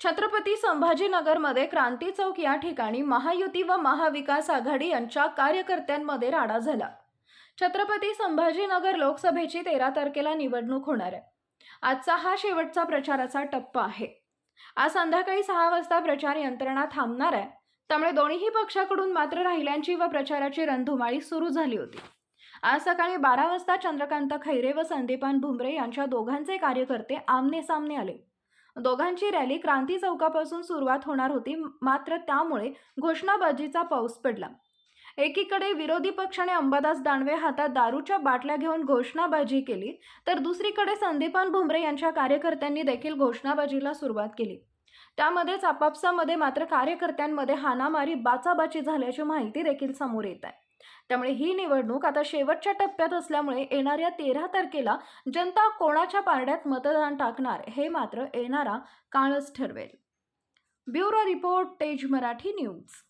छत्रपती संभाजीनगरमध्ये क्रांती चौक या ठिकाणी महायुती व महाविकास आघाडी यांच्या कार्यकर्त्यांमध्ये राडा झाला. छत्रपती संभाजीनगर लोकसभेची तेरा तारखेला निवडणूक होणार आहे. आजचा हा शेवटचा प्रचाराचा टप्पा आहे. आज संध्याकाळी सहा वाजता प्रचार यंत्रणा थांबणार आहे. त्यामुळे दोन्हीही पक्षाकडून मात्र राहिल्यांची व प्रचाराची रणधुमाळी सुरू झाली होती. आज सकाळी बारा वाजता चंद्रकांत खैरे व संदीपान भुमरे यांच्या दोघांचे कार्यकर्ते आमने सामने आले. दोघांची रॅली क्रांती चौकापासून सुरुवात होणार होती मात्र त्यामुळे घोषणाबाजीचा पाऊस पडला. एकीकडे विरोधी पक्षाने अंबादास दानवे हातात दारूच्या बाटल्या घेऊन घोषणाबाजी केली तर दुसरीकडे संदीपान भुमरे यांच्या कार्यकर्त्यांनी देखील घोषणाबाजीला सुरुवात केली. त्यामध्येच आपापसामध्ये मात्र कार्यकर्त्यांमध्ये हानामारी बाचाबाची झाल्याची माहिती देखील समोर येत आहे. त्यामुळे ही निवडणूक आता शेवटच्या टप्प्यात असल्यामुळे येणाऱ्या तेरा तारखेला जनता कोणाच्या पारड्यात मतदान टाकणार हे मात्र येणारा काळच ठरवेल. ब्युरो रिपोर्ट तेज मराठी न्यूज.